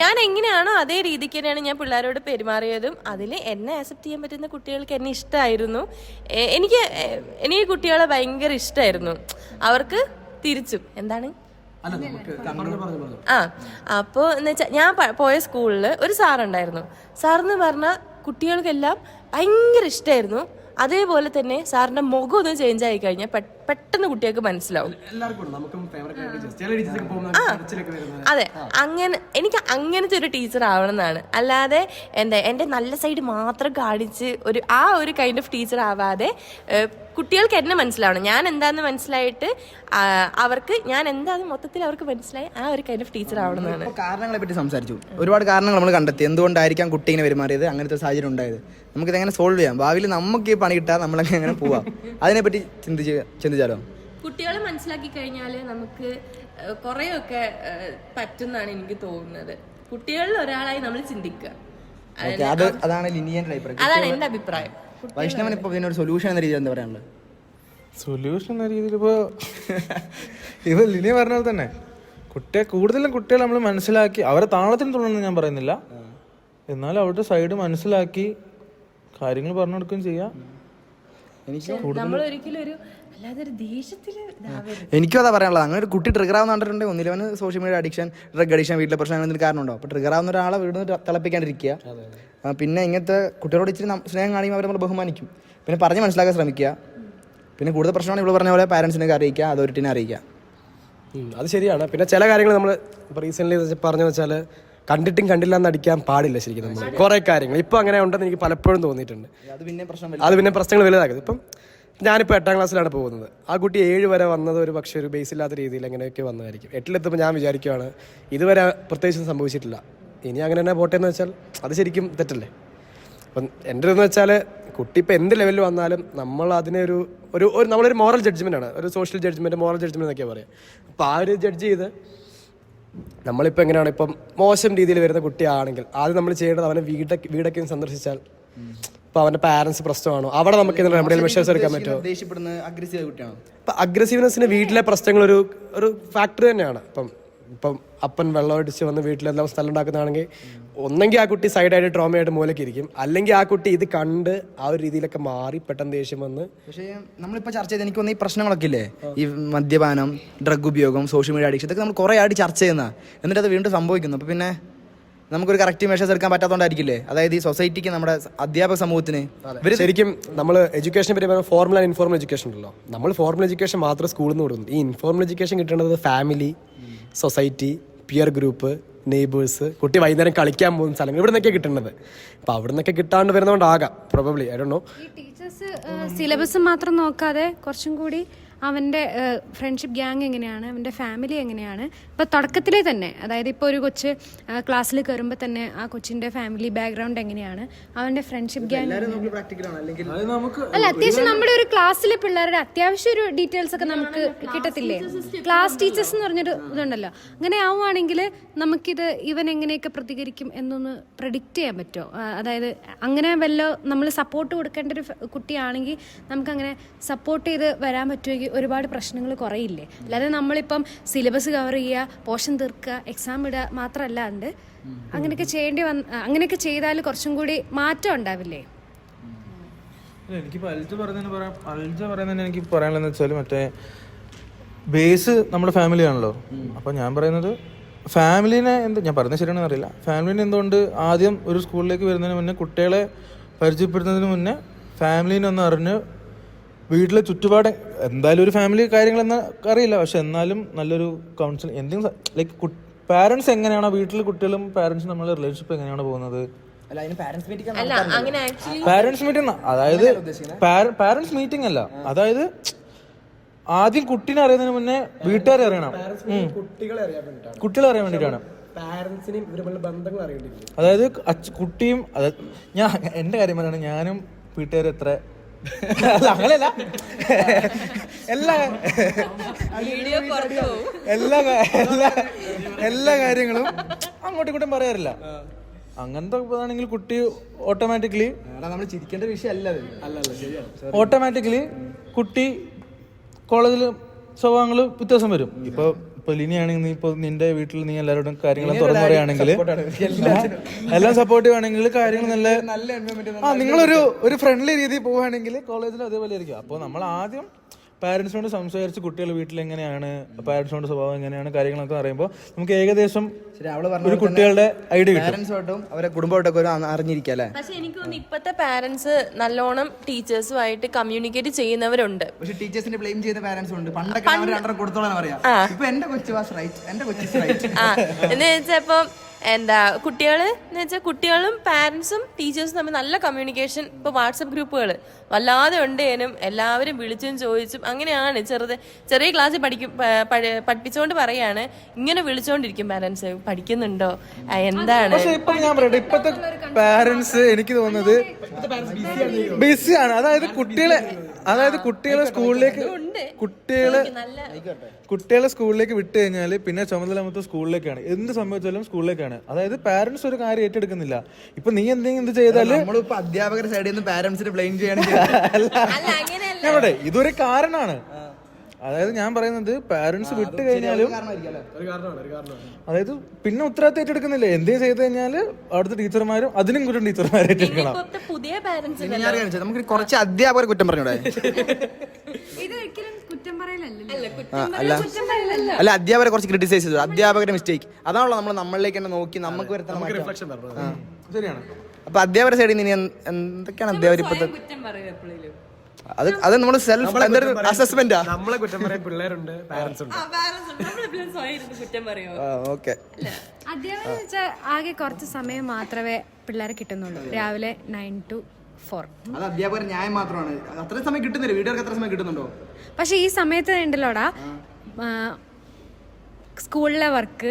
ഞാൻ എങ്ങനെയാണോ അതേ രീതിക്ക് തന്നെയാണ് ഞാൻ പിള്ളേരോട് പെരുമാറിയതും. അതിൽ എന്നെ ആക്സെപ്റ്റ് ചെയ്യാൻ പറ്റുന്ന കുട്ടികൾക്ക് എന്നെ ഇഷ്ടമായിരുന്നു എനിക്ക് എനിക്ക് കുട്ടികളെ ഭയങ്കര ഇഷ്ടമായിരുന്നു അവർക്ക് തിരിച്ചും. എന്താണ്? പറഞ്ഞു പറഞ്ഞു പറഞ്ഞു. ആ അപ്പോൾ എന്ന് വെച്ചാൽ ഞാൻ പോയ സ്കൂളിൽ ഒരു സാറുണ്ടായിരുന്നു. സാറെന്ന് പറഞ്ഞാൽ കുട്ടികൾക്കെല്ലാം ഭയങ്കര ഇഷ്ടമായിരുന്നു അതേപോലെ തന്നെ സാറിന്റെ മുഖം ഒന്ന് ചേഞ്ച് ആയി കഴിഞ്ഞാൽ പെ- പെട്ടെന്ന് കുട്ടികൾക്ക് മനസ്സിലാവും. നമുക്കും അതെ. അങ്ങനെ എനിക്ക് അങ്ങനത്തെ ഒരു ടീച്ചർ ആവണം എന്നാണ് അല്ലാതെ എന്താ എന്റെ നല്ല സൈഡ് മാത്രം കാണിച്ച് ഒരു ആ ഒരു കൈൻഡ് ഓഫ് ടീച്ചർ ആവാതെ കുട്ടികൾക്ക് എന്നെ മനസ്സിലാവണം. ഞാൻ എന്താന്ന് മനസ്സിലായിട്ട് അവർക്ക് ഞാൻ എന്താന്ന് മൊത്തത്തിൽ അവർക്ക് മനസ്സിലായി ആ ഒരു കൈൻഡ് ഓഫ് ടീച്ചർ ആവണമെന്നാണ്. കാരണങ്ങളെ പറ്റി സംസാരിച്ചു. ഒരുപാട് കാരണങ്ങൾ നമ്മൾ കണ്ടെത്തി. എന്തുകൊണ്ടായിരിക്കാം കുട്ടി ഇങ്ങനെ പെരുമാറിയത്? അങ്ങനത്തെ സാഹചര്യം ഉണ്ടായത്. നമുക്കിത് എങ്ങനെ സോൾവ് ചെയ്യാം? ഭാവിയിൽ നമുക്ക് ഈ പണി കിട്ടാൻ നമ്മളെങ്ങനെ എങ്ങനെ പോവാം? അതിനെപ്പറ്റി ചിന്തിച്ച് ചിന്തിച്ചാലോ കുട്ടികളെ മനസ്സിലാക്കി കഴിഞ്ഞാൽ നമുക്ക് കുറേയൊക്കെ പറ്റുന്നാണ് എനിക്ക് തോന്നുന്നത്. കുട്ടികളിൽ ഒരാളായി നമ്മൾ ചിന്തിക്കുക. അത് അതാണ് അതാണ് എന്റെ അഭിപ്രായം. വൈഷ്ണവൻ ഇപ്പൊ ഇതിനൊരു സൊല്യൂഷൻ എന്ന രീതിയിൽ എന്താ പറയാനുള്ളത്? സൊല്യൂഷൻ എന്ന രീതിയിൽ ഇപ്പോൾ ഇവ ലിനിയ പറഞ്ഞ പോലെ തന്നെ കുട്ടിയെ കൂടുതലും കുട്ടികളെ നമ്മൾ മനസ്സിലാക്കി അവരെ താളത്തിന് തുടർന്ന് ഞാൻ പറയുന്നില്ല. എന്നാൽ അവരുടെ സൈഡ് മനസ്സിലാക്കി കാര്യങ്ങൾ പറഞ്ഞു കൊടുക്കുകയും ചെയ്യാം. നമ്മൾ ഒരിക്കലും ഒരു അല്ലാതെ ഒരു ദേഷ്യത്തിൽ എനിക്കും അതാ പറയാനുള്ളത്. അങ്ങനെ ഒരു കുട്ടി ട്രിഗർ ആവുന്ന കണ്ടിട്ടുണ്ടെങ്കിൽ ഒന്നിലവന് social media addiction drug addiction വീട്ടിലെ പ്രശ്നം എന്തെങ്കിലും കാരണമുണ്ടോ? അപ്പോൾ ട്രിഗർ ആവുന്ന ഒരാളെ വീട് തിളപ്പിക്കാണ്ടിരിക്കുക. പിന്നെ ഇങ്ങനത്തെ കുട്ടികളോട് ഇച്ചിരി സ്നേഹം കാണിക്കുമ്പോൾ അവരെ നമ്മൾ ബഹുമാനിക്കും. പിന്നെ പറഞ്ഞ് മനസ്സിലാക്കാൻ ശ്രമിക്കുക. പിന്നെ കൂടുതൽ പ്രശ്നമാണ് ഇവിടെ പറഞ്ഞ പോലെ പാരൻസിനെ അറിയിക്കുക അതോറിറ്റിനെ അറിയിക്കുക. അത് ശരിയാണ്. പിന്നെ ചില കാര്യങ്ങൾ നമ്മൾ ഇപ്പോൾ റീസെന്റ്ലി പറഞ്ഞു വെച്ചാൽ കണ്ടിട്ടും കണ്ടില്ല എന്ന് അടിക്കാൻ പാടില്ല ശരിക്കും നമ്മൾ കുറേ കാര്യങ്ങൾ. ഇപ്പോൾ അങ്ങനെ ഉണ്ടെന്ന് എനിക്ക് പലപ്പോഴും തോന്നിയിട്ടുണ്ട്. അത് പിന്നെ പ്രശ്നം അത് പിന്നെ പ്രശ്നങ്ങൾ വലുതാക്കുന്നത് ഇപ്പം ഞാനിപ്പോൾ എട്ടാം ക്ലാസ്സിലാണ് പോകുന്നത്. ആ കുട്ടി ഏഴ് വരെ വന്നത് ഒരു പക്ഷേ ഒരു ബേസ് ഇല്ലാത്ത രീതിയിൽ അങ്ങനെയൊക്കെ വന്നതായിരിക്കും. എട്ടിലെത്തുമ്പോൾ ഞാൻ വിചാരിക്കുവാണ് ഇതുവരെ പ്രത്യേകിച്ച് സംഭവിച്ചിട്ടില്ല. ഇനി അങ്ങനെ തന്നെ പോട്ടെ എന്ന് വെച്ചാൽ അത് ശരിക്കും തെറ്റല്ലേ? അപ്പം എന്റെ ഇതെന്ന് വെച്ചാൽ കുട്ടി ഇപ്പോൾ എന്ത് ലെവലിൽ വന്നാലും നമ്മൾ അതിനെ ഒരു ഒരു ഒരു നമ്മളൊരു മോറൽ ജഡ്ജ്മെന്റ് ആണ്. ഒരു സോഷ്യൽ ജഡ്ജ്മെന്റ് മോറൽ ജഡ്ജ്മെന്റ് എന്നൊക്കെയാണ് പറയുക അപ്പോൾ ആ ഒരു ജഡ്ജ് ചെയ്ത് നമ്മളിപ്പോൾ എങ്ങനെയാണ്? ഇപ്പം മോശം രീതിയിൽ വരുന്ന കുട്ടിയാണെങ്കിൽ ആദ്യം നമ്മൾ ചെയ്യേണ്ടത് അവനെ വീടൊക്കെ വീടൊക്കെ സന്ദർശിച്ചാൽ ഇപ്പൊ അവന്റെ പാരന്റ്സ് പ്രശ്നമാണോ? അവിടെ നമുക്ക് റെമഡിയൽ മെഷേഴ്സ് എടുക്കാൻ പറ്റുമോ? ദേഷ്യപ്പെടുന്ന അഗ്രസീവ് കുട്ടിയാണ്? ഇപ്പം അഗ്രസീവ്നെസ്സിന് വീട്ടിലെ പ്രശ്നങ്ങൾ ഒരു ഒരു ഫാക്ടർ തന്നെയാണ്. ഇപ്പം ഇപ്പം അപ്പൻ വെള്ളം അടിച്ച് വന്ന് വീട്ടിലെല്ലാം സ്ഥലം ഉണ്ടാക്കുന്നതാണെങ്കിൽ ഒന്നെങ്കിൽ ആ കുട്ടി സൈഡായിട്ട് ട്രോമയായിട്ട് മൂലയ്ക്ക് ഇരിക്കും. അല്ലെങ്കിൽ ആ കുട്ടി ഇത് കണ്ട് ആ ഒരു രീതിയിലൊക്കെ മാറി പെട്ടെന്ന് ദേഷ്യം വന്ന് പക്ഷേ നമ്മളിപ്പോൾ ചർച്ച ചെയ്ത് എനിക്ക് തോന്നുന്നു ഈ പ്രശ്നങ്ങളൊക്കെ ഇല്ലേ? ഈ മദ്യപാനം ഡ്രഗ് ഉപയോഗം സോഷ്യൽ മീഡിയ അഡിക്ഷൻ ഇതൊക്കെ നമ്മൾ കുറേ ആയിട്ട് ചർച്ച ചെയ്യുന്ന. എന്നിട്ട് അത് വീണ്ടും സംഭവിക്കുന്നു. അപ്പോൾ പിന്നെ നമുക്കൊരു കറക്റ്റ് മെഷേഴ്സ് എടുക്കാൻ പറ്റാത്തതുകൊണ്ടായിരിക്കില്ലേ അതായത് ഈ സൊസൈറ്റിക്ക് നമ്മുടെ അധ്യാപക സമൂഹത്തിന് ഇവർ ശരിക്കും നമ്മൾ എഡ്യൂക്കേഷനെ പറ്റി പറയുമ്പോൾ ഫോർമൽ ആൻഡ് ഇൻഫോർമൽ എഡ്യൂക്കേഷൻ ഉണ്ടല്ലോ. നമ്മൾ ഫോർമൽ എഡ്യൂക്കേഷൻ മാത്രം സ്കൂളിൽ നിന്ന് കൊടുക്കുന്നു ഈ ഇൻഫോർമൽ എഡ്യൂക്കേഷൻ കിട്ടേണ്ടത് family society peer group neighbours കുട്ടി വൈകുന്നേരം കളിക്കാൻ പോകുന്ന സ്ഥലങ്ങൾ. ഇവിടെ നിന്നൊക്കെ കിട്ടുന്നത് അപ്പോൾ അവിടെ നിന്നൊക്കെ കിട്ടാണ്ട് വരുന്നതുകൊണ്ടാകാം പ്രോബബ്ലി ഐ ഡോ ഈ ടീച്ചേഴ്സ് സിലബസ് മാത്രം നോക്കാതെ കുറച്ചും കൂടി അവന്റെ ഫ്രണ്ട്ഷിപ്പ് ഗ്യാങ് എങ്ങനെയാണ് അവന്റെ ഫാമിലി എങ്ങനെയാണ് ഇപ്പോൾ തുടക്കത്തിലേ തന്നെ അതായത് ഇപ്പോൾ ഒരു കൊച്ച് ക്ലാസ്സിൽ കയറുമ്പോൾ തന്നെ ആ കൊച്ചിന്റെ ഫാമിലി ബാക്ക്ഗ്രൗണ്ട് എങ്ങനെയാണ് അവന്റെ ഫ്രണ്ട്ഷിപ്പ് ഗ്യാങ് അല്ലെങ്കിൽ അത് നമുക്ക് അല്ല അത്യാവശ്യം നമ്മുടെ ഒരു ക്ലാസ്സിലെ പിള്ളേരുടെ അത്യാവശ്യം ഒരു ഡീറ്റെയിൽസ് ഒക്കെ നമുക്ക് കിട്ടത്തില്ലേ? ക്ലാസ് ടീച്ചേഴ്സ് എന്ന് പറഞ്ഞൊരു ഇതുണ്ടല്ലോ. അങ്ങനെ ആവുകയാണെങ്കിൽ നമുക്കിത് ഇവൻ എങ്ങനെയൊക്കെ പ്രതികരിക്കും എന്നൊന്ന് പ്രഡിക്റ്റ് ചെയ്യാൻ പറ്റുമോ? അതായത് അങ്ങനെ വല്ല നമ്മൾ സപ്പോർട്ട് കൊടുക്കേണ്ട ഒരു കുട്ടിയാണെങ്കിൽ നമുക്കങ്ങനെ സപ്പോർട്ട് ചെയ്ത് വരാൻ പറ്റുമെങ്കിൽ ഒരുപാട് പ്രശ്നങ്ങൾ കുറയില്ലേ? അല്ലാതെ നമ്മളിപ്പം സിലബസ് കവർ ചെയ്യുക പോഷൻ തീർക്കുക എക്സാം ഇടുക മാത്രമല്ലാണ്ട് അങ്ങനെയൊക്കെ ചെയ്യേണ്ടി വന്ന് അങ്ങനെയൊക്കെ ചെയ്താൽ കുറച്ചും കൂടി മാറ്റം ഉണ്ടാവില്ലേ? എനിക്ക് അൽജ പറയുന്നതിന് പറയാം അൽജ പറയുന്നതിന് എനിക്ക് പറയാനുള്ളതെന്ന് വെച്ചാൽ മറ്റേ ബേസ് നമ്മുടെ ഫാമിലിയാണല്ലോ അപ്പോൾ ഞാൻ പറയുന്നത് ഫാമിലിനെ എന്ത് ഞാൻ പറയുന്നത് ശരിയാണെന്ന് അറിയില്ല. ഫാമിലിനെ എന്തുകൊണ്ട് ആദ്യം ഒരു സ്കൂളിലേക്ക് വരുന്നതിന് മുന്നേ കുട്ടികളെ പരിചയപ്പെടുന്നതിന് മുന്നേ ഫാമിലിനെ ഒന്ന് അറിഞ്ഞ് വീട്ടിലെ ചുറ്റുപാട് എന്തായാലും ഒരു ഫാമിലി കാര്യങ്ങൾ കാര്യങ്ങളെന്ന് അറിയില്ല. പക്ഷെ എന്നാലും നല്ലൊരു കൗൺസിൽ എന്തെങ്കിലും ലൈക്ക് പാരൻസ് എങ്ങനെയാണോ വീട്ടിലെ കുട്ടികളും പാരൻസും തമ്മിലുള്ള റിലേഷൻഷിപ്പ് എങ്ങനെയാണ് പോകുന്നത്? അല്ല അതിന് പാരന്റ്സ് മീറ്റിംഗ് അല്ല അങ്ങനെ ആക്ച്വലി പാരന്റ്സ് മീറ്റിംഗ് അതായത് പാരന്റ്സ് മീറ്റിംഗ് അല്ല. അതായത് ആദ്യം കുട്ടീനെ അറിയുന്നതിന് മുന്നേ വീട്ടുകാരെ അറിയണം. കുട്ടികളെ അറിയാൻ വേണ്ടിയിട്ടാണ്. കുട്ടികളെ അറിയാൻ വേണ്ടിയിട്ടാണ്. പാരൻസിനെയും ഇവരുമായുള്ള ബന്ധങ്ങൾ അറിയേണ്ടിയിരിക്കും അതായത് കുട്ടിയും ഞാൻ എന്റെ കാര്യം പറയാണ് ഞാനും വീട്ടുകാരും എത്ര അങ്ങനെയല്ല. എല്ലാ വീഡിയോ പുറത്തു പോകും എല്ലാ എല്ലാ എല്ലാ കാര്യങ്ങളും അങ്ങോട്ടും ഇങ്ങോട്ടും പറയാറില്ല. അങ്ങനത്തെ ആണെങ്കിൽ കുട്ടി ഓട്ടോമാറ്റിക്കലി നമ്മൾ ചിരിക്കേണ്ട വിഷയമല്ല അത്. അല്ലല്ല ശരിയാണ്. ഓട്ടോമാറ്റിക്കലി കുട്ടി കോളേജിൽ സ്വഭാവങ്ങൾ വ്യത്യാസം വരും. ഇപ്പോൾ ഇപ്പൊ ലിനിയാണെങ്കിൽ നീ ഇപ്പൊ നിന്റെ വീട്ടിൽ നീ എല്ലാവരോടും കാര്യങ്ങൾ തുറന്നു പറയുകയാണെങ്കിൽ എല്ലാം സപ്പോർട്ടീവ് ആണെങ്കിൽ കാര്യങ്ങൾ നല്ല ആ നിങ്ങളൊരു ഒരു ഫ്രണ്ട്ലി രീതിയിൽ പോവുകയാണെങ്കിൽ കോളേജിൽ അതേപോലെ ആയിരിക്കും. അപ്പോൾ നമ്മൾ ആദ്യം പാരന്റ്സിനോട് സംസാരിച്ച് കുട്ടികൾ വീട്ടിൽ എങ്ങനെയാണ് പാരൻസിനോട് സ്വഭാവം എങ്ങനെയാണ് കാര്യങ്ങളൊക്കെ അറിയുമ്പോൾ നമുക്ക് ഏകദേശം ഒരു കുട്ടികളുടെ ഐഡിയ കിട്ടും. പാരന്റ്സുമായിട്ടും അവരെ കുടുംബമായിട്ടൊക്കെ ഒരു അറിഞ്ഞിരിക്കുക അല്ലേ? പക്ഷെ എനിക്ക് തോന്നുന്നു ഇപ്പത്തെ പാരന്റ്സ് നല്ലോണം ടീച്ചേഴ്സുമായിട്ട് കമ്മ്യൂണിക്കേറ്റ് ചെയ്യുന്നവരുണ്ട്. പക്ഷെ ടീച്ചേഴ്സിന്റെ ബ്ലെയിം ചെയ്ത പാരന്റ്സ് ഉണ്ട്. പണ്ടൊക്കെ അവർ രണ്ടര കൊടുത്തോളാൻ പറയാം. ഇപ്പൊ എന്റെ കൊച്ചു വാസ് റൈറ്റ് എന്റെ കൊച്ചു എന്ന് വെച്ചാൽ ഇപ്പം എന്താ കുട്ടികൾ എന്ന് വെച്ചാൽ കുട്ടികളും പാരൻസും ടീച്ചേഴ്സും തമ്മിൽ നല്ല കമ്മ്യൂണിക്കേഷൻ ഇപ്പോൾ വാട്സപ്പ് ഗ്രൂപ്പുകൾ വല്ലാതെ ഉണ്ടേനും എല്ലാവരും വിളിച്ചും ചോദിച്ചും അങ്ങനെയാണ് ചെറുത് ചെറിയ ക്ലാസ്സിൽ പഠിക്കും പഠിപ്പിച്ചുകൊണ്ട് പറയാണ് ഇങ്ങനെ വിളിച്ചുകൊണ്ടിരിക്കും പാരൻസ് പഠിക്കുന്നുണ്ടോ? എന്താണ്? പക്ഷെ ഇപ്പൊ ഞാൻ പറയട്ടെ പാരന്റ്സ് എനിക്ക് തോന്നുന്നത് ബിസിയാണ് അതായത് കുട്ടികളെ അതായത് കുട്ടികളെ സ്കൂളിലേക്ക് കുട്ടികളെ കുട്ടികളെ സ്കൂളിലേക്ക് വിട്ടു കഴിഞ്ഞാൽ പിന്നെ ചുമതല മൊത്തം സ്കൂളിലേക്കാണ്. എന്ത് സംഭവിച്ചാലും സ്കൂളിലേക്കാണ്. അതായത് പാരന്റ്സ് ഒരു കാര്യം ഏറ്റെടുക്കുന്നില്ല. ഇപ്പൊ നീ എന്തെങ്കിലും ഇത് ചെയ്താൽ നമ്മളിപ്പോ അധ്യാപകരുടെ സൈഡിൽ നിന്ന് പാരന്റ്സിനെ ബ്ലെയിം ചെയ്യാണ് അല്ല. അങ്ങനെയല്ല. ഞാൻ ഇതൊരു കാരണമാണ് അതായത് ഞാൻ പറയുന്നത് പാരന്റ്സ് വിട്ട് കഴിഞ്ഞാലും അതായത് പിന്നെ ഉത്തരവാദിത്തം ഏറ്റെടുക്കുന്നില്ല? എന്തെങ്കിലും ചെയ്ത് കഴിഞ്ഞാൽ അവിടുത്തെ ടീച്ചർമാരും അതിനും കുറ്റം ടീച്ചർമാരെ ഏറ്റെടുക്കണം. പുതിയ പാരന്റ്സ് നമുക്ക് കുറച്ച് അധ്യാപകരെ കുറ്റം പറഞ്ഞൂടെ ഇത് ഒരിക്കലും കുറ്റം പറയലല്ലോ ആ, അല്ല അല്ല. അധ്യാപകരെ കുറച്ച് ക്രിട്ടിസൈസ് ചെയ്തു. അധ്യാപകരുടെ മിസ്റ്റേക്ക് അതാണല്ലോ നമ്മൾ നമ്മളിലേക്ക് തന്നെ നോക്കി നമുക്ക് വരുത്തണം. ശരിയാണ്. അപ്പൊ അധ്യാപകരുടെ സൈഡിൽ നിന്ന് ഇനി എന്തൊക്കെയാണ് അധ്യാപകർ ഇപ്പത്തെ അത് അത് നമ്മൾ സെൽഫ് എന്തൊരു അസസ്മെന്റാ നമ്മളെ കുറ്റം പറയാൻ പിള്ളേരുണ്ട് പാരന്റ്സ് ഉണ്ട്. ഓക്കെ. അധ്യാപനം എന്ന് വെച്ചാൽ ആകെ കുറച്ച് സമയം മാത്രമേ പിള്ളേരെ കിട്ടുന്നുള്ളൂ. രാവിലെ നയൻ ടു ഫോർ അത് അധ്യാപകർ ന്യായം മാത്രമാണ്. അത്രയും സമയം കിട്ടുന്നില്ല. വീട്ടുകാർക്ക് അത്ര സമയം കിട്ടുന്നുണ്ടോ? പക്ഷെ ഈ സമയത്ത് ഉണ്ടല്ലോടാ? സ്കൂളിലെ വർക്ക്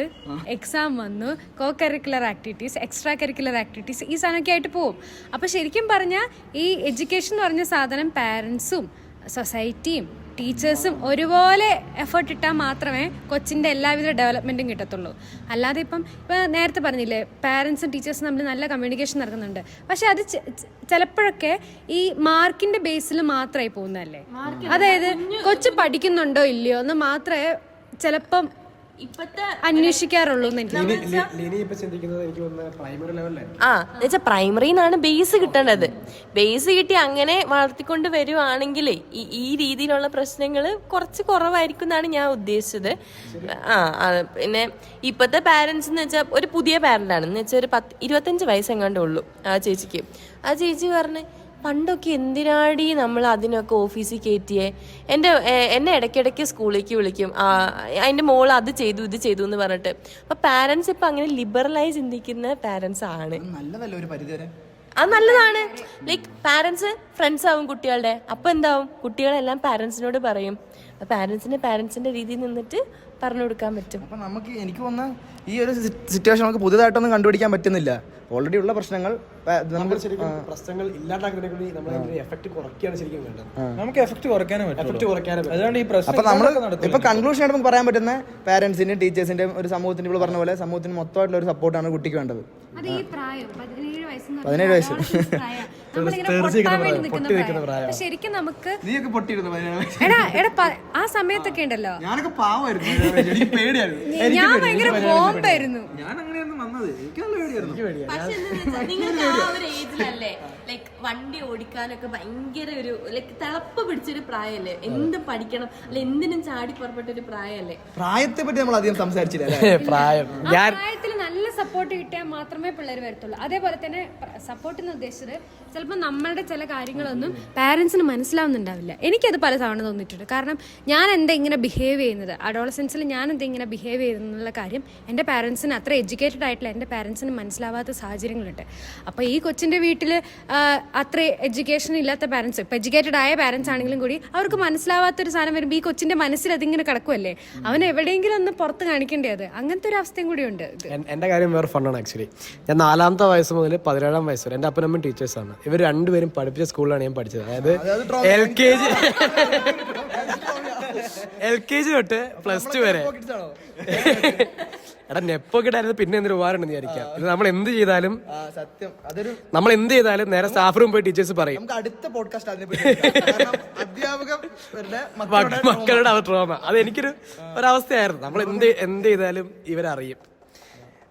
എക്സാം വന്നു co curricular activities extra curricular activities ഈ സാധനമൊക്കെ ആയിട്ട് പോവും. അപ്പോൾ ശരിക്കും പറഞ്ഞാൽ ഈ എഡ്യൂക്കേഷൻ എന്ന് പറഞ്ഞ സാധനം പാരൻസും സൊസൈറ്റിയും ടീച്ചേഴ്സും ഒരുപോലെ എഫേർട്ട് ഇട്ടാൽ മാത്രമേ കൊച്ചിന്റെ എല്ലാവിധ ഡെവലപ്മെന്റും കിട്ടത്തുള്ളൂ. അല്ലാതെ ഇപ്പം ഇപ്പം നേരത്തെ പറഞ്ഞില്ലേ പാരൻസും ടീച്ചേഴ്സും തമ്മിൽ നല്ല കമ്മ്യൂണിക്കേഷൻ നടക്കുന്നുണ്ട്. പക്ഷേ അത് ചിലപ്പോഴൊക്കെ ഈ മാർക്കിന്റെ ബേസിൽ മാത്രമായി പോകുന്നതല്ലേ? അതായത് കൊച്ചു പഠിക്കുന്നുണ്ടോ ഇല്ലയോ എന്ന് മാത്രമേ ചിലപ്പം അന്വേഷിക്കാറുള്ളൂ ആ എന്നുവെച്ചാൽ പ്രൈമറിന്നാണ് ബേസ് കിട്ടേണ്ടത് ബേസ് കിട്ടി അങ്ങനെ വളർത്തിക്കൊണ്ട് വരുവാണെങ്കിൽ ഈ രീതിയിലുള്ള പ്രശ്നങ്ങൾ കുറച്ച് കുറവായിരിക്കും എന്നാണ് ഞാൻ ഉദ്ദേശിച്ചത്. ആ പിന്നെ ഇപ്പോഴത്തെ പാരന്റ്സ് എന്ന് വെച്ചാൽ ഒരു പുതിയ പാരന്റാണ് എന്ന് വെച്ചാൽ ഒരു പത്ത് ഇരുപത്തഞ്ച് വയസ്സെങ്ങാണ്ടേ ഉള്ളൂ ആ ചേച്ചിക്ക്. ആ ചേച്ചി പറഞ്ഞ് പണ്ടൊക്കെ എന്തിനാടി നമ്മൾ അതിനൊക്കെ ഓഫീസിൽ കയറ്റിയേ എന്റെ എന്നെ ഇടയ്ക്കിടയ്ക്ക് സ്കൂളിലേക്ക് വിളിക്കും. അതിന്റെ മോൾ അത് ചെയ്തു ഇത് ചെയ്തു എന്ന് പറഞ്ഞിട്ട്. അപ്പോൾ പാരൻസ് ഇപ്പം അങ്ങനെ ലിബറലായി ചിന്തിക്കുന്ന പാരൻസ് ആണ്. നല്ലതല്ല ഒരു പരിധി വരെ? അത് നല്ലതാണ്. ലൈക്ക് പാരൻസ് ഫ്രണ്ട്സ് ആവും കുട്ടികളുടെ. അപ്പം എന്താവും? കുട്ടികളെല്ലാം പാരൻസിനോട് പറയും. പാരൻസിന് പാരൻസിന്റെ രീതിയിൽ നിന്നിട്ട് പറഞ്ഞു കൊടുക്കാൻ പറ്റും. അപ്പൊ നമുക്ക് എനിക്ക് വന്ന ഈ ഒരു സിറ്റുവേഷൻ നമുക്ക് പുതിയതായിട്ടൊന്നും കണ്ടുപിടിക്കാൻ പറ്റുന്നില്ല. ഓൾറെഡി ഉള്ള പ്രശ്നങ്ങൾ നമുക്ക് ശരിക്കും പ്രശ്നങ്ങൾ ഇല്ലാണ്ടാക്കുന്നതിനെ കൂടി നമ്മൾ എഫക്ട് കുറയ്ക്കുകയാണ് ശരിക്കും വേണ്ടത്. നമുക്ക് എഫക്ട് കുറയ്ക്കാനേ പറ്റും എഫക്ട് കുറയ്ക്കാനേ അതുകൊണ്ട് ഈ പ്രശ്നം നമ്മൾ നടത്തില്ല. കൺക്ലൂഷൻ ആയിട്ട് നമുക്ക് പറയാൻ പറ്റുന്ന പാരന്റ്സിന്റെയും ടീച്ചേഴ്സിന്റെയും ഒരു സമൂഹത്തിന്റെ ഇപ്പോൾ പറഞ്ഞ പോലെ സമൂഹത്തിന് മൊത്തമായിട്ടുള്ള ഒരു സപ്പോർട്ടാണ് കുട്ടിക്ക് വേണ്ടത്. പതിനേഴ് വയസ്സ്. ശരിക്കും നമുക്ക് എടാ എടാ ആ സമയത്തൊക്കെ ഉണ്ടല്ലോ. ഞാനൊക്കെ പാവമായിരുന്നു എനിക്ക് പേടിയായിരുന്നു. ഞാൻ ഭയങ്കര ഞാൻ അങ്ങനെയായിരുന്നു വന്നത്. എനിക്ക് നല്ല പേടിയായിരുന്നു പക്ഷെ എന്താന്ന് നിങ്ങൾക്ക് ആ ഒരു ഏജിലല്ലേ? ലൈക്ക് വണ്ടി ഓടിക്കാനൊക്കെ ഭയങ്കര ഒരു ലൈക്ക് തിളപ്പ് പിടിച്ചൊരു പ്രായമല്ലേ എന്തും പഠിക്കണം? അല്ലെ എന്തിനും ചാടി പുറപ്പെട്ട ഒരു പ്രായമല്ലേ പ്രായത്തെ പറ്റി നമ്മൾ അധികം സംസാരിച്ചില്ല അല്ലേ? പ്രായം. പ്രായത്തിൽ നല്ല സപ്പോർട്ട് കിട്ടിയാൽ മാത്രമേ പിള്ളേർ വരത്തുള്ളൂ. അതേപോലെ തന്നെ സപ്പോർട്ട് എന്ന് ഉദ്ദേശിച്ചത് ചിലപ്പോൾ നമ്മളുടെ ചില കാര്യങ്ങളൊന്നും പാരൻസിന് മനസ്സിലാവുന്നുണ്ടാവില്ല. എനിക്കത് പല തവണ തോന്നിയിട്ടുണ്ട്. കാരണം ഞാൻ എന്താ ഇങ്ങനെ ബിഹേവ് ചെയ്യുന്നത്? അഡോളസെൻസിൽ ഞാൻ എന്താ ഇങ്ങനെ ബിഹേവ് ചെയ്യുന്നുള്ള കാര്യം എന്റെ പാരൻസിന് അത്ര എഡ്യൂക്കേറ്റഡ് ആയിട്ടുള്ള എന്റെ പാരൻസിന് മനസ്സിലാവാത്ത സാഹചര്യങ്ങളുണ്ട്. അപ്പോൾ ഈ കൊച്ചിന്റെ വീട്ടിൽ അത്ര എഡ്യൂക്കേഷൻ ഇല്ലാത്ത പാരൻസ് ഇപ്പോൾ എഡ്യൂക്കേറ്റഡ് ആയ പാരൻസ് ആണെങ്കിലും കൂടി അവർക്ക് മനസ്സിലാവാത്തൊരു സാധനം വരുമ്പോൾ ഈ കൊച്ചിന്റെ മനസ്സിൽ അതിങ്ങനെ കിടക്കുമല്ലേ അവൻ എവിടെയെങ്കിലും ഒന്ന് പുറത്ത് കാണിക്കേണ്ടേ അത്. അങ്ങനത്തെ ഒരു അവസ്ഥയും കൂടി ഉണ്ട് ഇത്. എന്റെ കാര്യം വേറെ ഫണ്ണാണ് ആക്ച്വലി ഞാൻ നാലാമത്തെ വയസ്സ് മുതൽ പതിനേഴാം വയസ്സ് വരെ എന്റെ അപ്പനമ്മ ടീച്ചേഴ്സാണ് ഇവർ രണ്ടുപേരും പഠിപ്പിച്ച സ്കൂളിലാണ് ഞാൻ പഠിച്ചത്. അതായത് L K G L K G തൊട്ട് പ്ലസ് ടു വരെ. എടാ നെപ്പൊക്കെ ഇടായിരുന്നു പിന്നെ എന്തൊരു ഉപകാരമുണ്ടെന്ന് വിചാരിക്കാം. ഇത് നമ്മൾ എന്ത് ചെയ്താലും സത്യം. അതൊരു നമ്മൾ എന്ത് ചെയ്താലും നേരെ സ്റ്റാഫ് റൂം പോയി ടീച്ചേഴ്സ് പറയും. നമുക്ക് അടുത്ത പോഡ്കാസ്റ്റ് അതിനെ പറ്റി മക്കളുടെ മക്ക- മക്കളുടെ ആ ട്രോമ അത് എനിക്കൊരു ഒരവസ്ഥയായിരുന്നു. നമ്മൾ എന്ത് എന്ത് ചെയ്താലും ഇവരറിയും.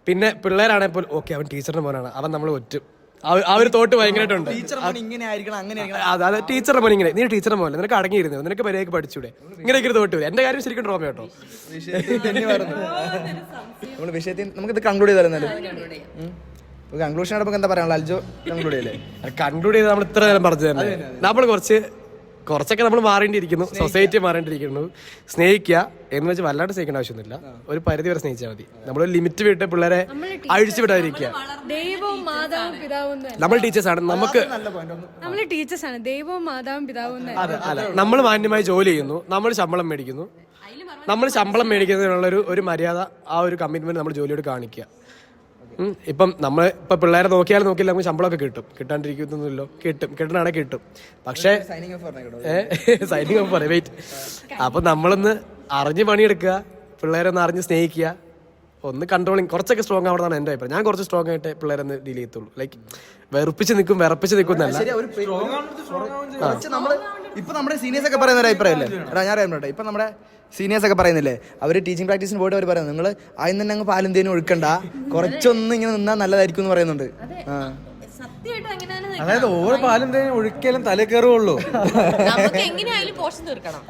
പിന്നെ പിള്ളേരാണെങ്കിൽ പോലും ഓക്കെ അവൻ ടീച്ചറിന് പോലാണ് അവൻ നമ്മൾ ഒറ്റും. ആ ഒരു- തോട്ട് ഭയങ്കരമായിട്ടുണ്ട്. ഇങ്ങനെ ആയിരിക്കണം അങ്ങനെ ആയിരിക്കണം. അത് അത് ടീച്ചറുടെ മോൻ ഇങ്ങനെ. നീ ടീച്ചറെ മോനെ നിനക്ക് അടങ്ങിയിരുന്നു? നിനക്ക് മര്യാദയ്ക്ക് പഠിച്ചൂടെ? ഇങ്ങനെ ഒരു തോട്ട് വരും. എന്റെ കാര്യം ശരിക്കും ഡ്രോമ കേട്ടോ. നമ്മൾ വിഷയത്തിൽ ഇത് കൺക്ലൂഡ് ചെയ്താലും കൺക്ലൂഷൻ നമുക്ക് എന്താ പറയാനുള്ള അൽജോ കൺക്ലൂഡ് ചെയ്യല്ലേ? കൺക്ലൂഡ് ചെയ്ത് നമ്മൾ ഇത്ര നേരം പറഞ്ഞു തന്നെ. നമ്മൾ കുറച്ച് കുറച്ചൊക്കെ നമ്മൾ മാറേണ്ടിയിരിക്കുന്നു സൊസൈറ്റി മാറേണ്ടിയിരിക്കുന്നു. സ്നേഹിക്കുക എന്ന് വെച്ച് വല്ലാണ്ട് സ്നേഹിക്കേണ്ട ആവശ്യമൊന്നുമില്ല. ഒരു പരിധി വരെ സ്നേഹിച്ചാൽ മതി. നമ്മൾ ലിമിറ്റ് വിട്ട് പിള്ളേരെ അഴിച്ചു വിടാതിരിക്കുക. നമ്മൾ ടീച്ചേഴ്സാണ് നമുക്ക് നമ്മൾ ടീച്ചേഴ്സ് ആണ്. ദൈവവും മാതാവും പിതാവും അതെ നമ്മൾ മാന്യമായി ജോലി ചെയ്യുന്നു. നമ്മൾ ശമ്പളം മേടിക്കുന്നു. നമ്മൾ ശമ്പളം മേടിക്കുന്നതിനുള്ള ഒരു ഒരു മര്യാദ ആ ഒരു കമ്മിറ്റ്മെന്റ് നമ്മൾ ജോലിയോട് കാണിക്കുക. ഇപ്പം നമ്മൾ ഇപ്പൊ പിള്ളേരെ നോക്കിയാൽ നോക്കിയില്ല നമുക്ക് ശമ്പളമൊക്കെ കിട്ടും. കിട്ടാണ്ടിരിക്കുന്നല്ലോ കിട്ടും. കിട്ടണാണെങ്കിൽ കിട്ടും. പക്ഷേ സൈനിങ് ഓഫ് പറയാം വെയിറ്റ് അപ്പൊ നമ്മളൊന്ന് അറിഞ്ഞ് പണിയെടുക്കുക പിള്ളേരെ ഒന്ന് അറിഞ്ഞ് സ്നേഹിക്കുക ഒന്ന് കൺട്രോളിങ് കുറച്ചൊക്കെ സ്ട്രോങ് ആവണമെന്നാണ് എന്റെ അഭിപ്രായം. ഞാൻ കുറച്ച് സ്ട്രോങ് ആയിട്ട് പിള്ളേരെ ഒന്ന് ഡീൽ ചെയ്യത്തുള്ളൂ. ലൈക്ക് വെറുപ്പിച്ച് നിൽക്കും വിറപ്പിച്ച് നിൽക്കും എന്നല്ല. ഇപ്പൊ നമ്മുടെ സീനിയേഴ്സ് ഒക്കെ പറയുന്ന ഒരു അഭിപ്രായമല്ലേ? അല്ലേ ഞാൻ അറിയാം ഇപ്പൊ നമ്മുടെ സീനിയേഴ്സ് ഒക്കെ പറയുന്നില്ലേ? അവർ ടീച്ചിങ് പ്രാക്ടീസിന് പോയിട്ട് അവർ പറയുന്നത് നിങ്ങൾ ആദ്യം തന്നെ അങ്ങ് പാലും തേനും ഒഴുക്കണ്ട. കുറച്ചൊന്ന് ഇങ്ങനെ നിന്നാൽ നല്ലതായിരിക്കും എന്ന് പറയുന്നുണ്ട് ആ. സത്യമായിട്ടും അങ്ങനെയാണ് അതായത് ഓരോ പാലും തേനും ഒഴിക്കലും തല കയറുള്ളൂ നമുക്ക് എങ്ങനെയായാലും പോഷൻ തീർക്കണം.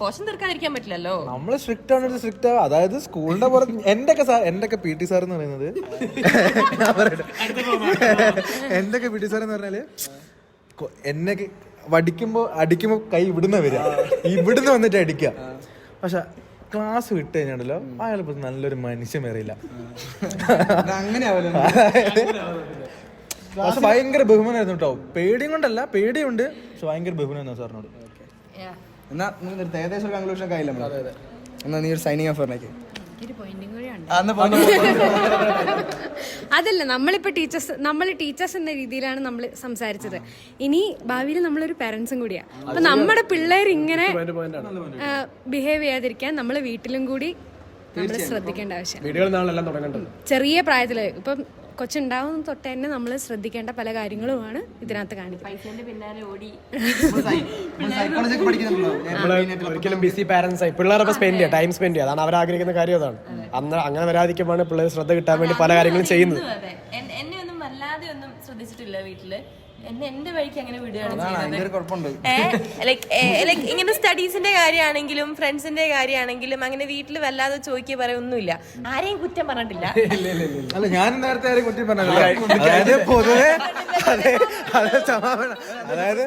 പോഷൻ തീർക്കാതിരിക്കാൻ പറ്റില്ലല്ലോ. നമ്മൾ സ്ട്രിക്റ്റ് ആണ് സ്ട്രിക്റ്റ് ആവും അതായത് സ്കൂളിന്റെ പുറത്ത് എന്റെ ഒക്കെ സാർ എന്റെ ഒക്കെ പി ടി സാർ എന്ന് പറയുന്നത്. എന്റെ ഒക്കെ പി ടി സാർ എന്ന് പറഞ്ഞാൽ എന്നെ വടിക്കുമ്പോ അടിക്കുമ്പോ കൈ ഇവിടുന്ന് വരിക. ഇവിടുന്ന് വന്നിട്ട് അടിക്കുക. പക്ഷെ ക്ലാസ് വിട്ട് കഴിഞ്ഞാണല്ലോ അയാൾ ഇപ്പൊ നല്ലൊരു മനുഷ്യൻ വരില്ല അങ്ങനെ പക്ഷെ ഭയങ്കര ബഹുമാനായിരുന്നു കേട്ടോ. പേടിയും കൊണ്ടല്ല പേടിയുണ്ട്. പക്ഷെ ഭയങ്കര ബഹുമാനായിരുന്നു സാറിനോട്. എന്നാ ഏകദേശം ഒരു കൺക്ലൂഷൻ ആയില്ല എന്നാ നീ ഒരു സൈനിങ് ഓഫ് പറഞ്ഞേക്ക് അതല്ല നമ്മളിപ്പോ ടീച്ചേഴ്സ് നമ്മൾ ടീച്ചേഴ്സ് എന്ന രീതിയിലാണ് നമ്മൾ സംസാരിച്ചത്. ഇനി ഭാവിയിൽ നമ്മളൊരു പേരൻസും കൂടിയാ. അപ്പൊ നമ്മുടെ പിള്ളേർ ഇങ്ങനെ ബിഹേവ് ചെയ്യാതിരിക്കാൻ നമ്മൾ വീട്ടിലും കൂടി നമ്മൾ ശ്രദ്ധിക്കേണ്ട ആവശ്യം ചെറിയ പ്രായത്തിൽ ഇപ്പം കൊച്ചുണ്ടാവും തൊട്ട് തന്നെ നമ്മൾ ശ്രദ്ധിക്കേണ്ട പല കാര്യങ്ങളുമാണ് ഇതിനകത്ത് കാണിക്കുന്നത്. പിന്നാലെ ഓടി. ഒരിക്കലും ബിസി പാരന്റ്സ് ആയി. സ്പെൻഡ് ചെയ്യുക ടൈം സ്പെൻഡ് ചെയ്യുക അതാണ് അവർ ആഗ്രഹിക്കുന്ന കാര്യം അതാണ്. അന്ന് അങ്ങനെ വരാതിരിക്കുമ്പോഴാണ് പിള്ളേർ ശ്രദ്ധ കിട്ടാൻ വേണ്ടി പല കാര്യങ്ങളും ചെയ്യുന്നത്. എന്നെ ഒന്നും വല്ലാതെ ഒന്നും ശ്രദ്ധിച്ചിട്ടില്ല വീട്ടിൽ. എന്നെ എന്റെ വഴിക്ക് അങ്ങനെ വിടുകയാണ് ലൈക്ക് ലൈക്ക് ഇങ്ങനെ സ്റ്റഡീസിന്റെ കാര്യമാണെങ്കിലും ഫ്രണ്ട്സിന്റെ കാര്യമാണെങ്കിലും അങ്ങനെ വീട്ടിൽ വല്ലാതെ ചോദിക്കുക പറയൊന്നുമില്ല ആരെയും കുറ്റം പറഞ്ഞിട്ടില്ല. അല്ല ഞാൻ നേരത്തെ ആരെയും കുറ്റം പറഞ്ഞില്ല അതായത് പൊതുവെ അതായത്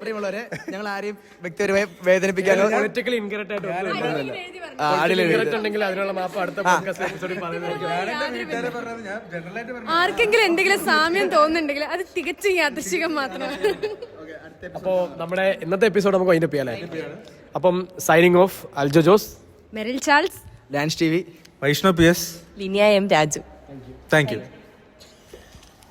പ്രിയമുള്ളവരെ ഞങ്ങൾ ആരെയും വ്യക്തിപരമായി വേദനിപ്പിക്കാനോ ഇൻകറക്റ്റ് ആയിട്ട് അതിനുള്ള മാപ്പ് അടുത്ത ആർക്കെങ്കിലും എന്തെങ്കിലും സാമ്യം തോന്നുന്നുണ്ടെങ്കിൽ അത് തികച്ചും യാദൃശികം മാത്രമാണ്. അപ്പോ നമ്മുടെ ഇന്നത്തെ എപ്പിസോഡ് നമുക്ക് അതിന്റെ പിയാലേ അപ്പം signing off Aljo Jose. Merrill Charles. Dance T V. Vaishnav P S. Liniya M Raju. Thank you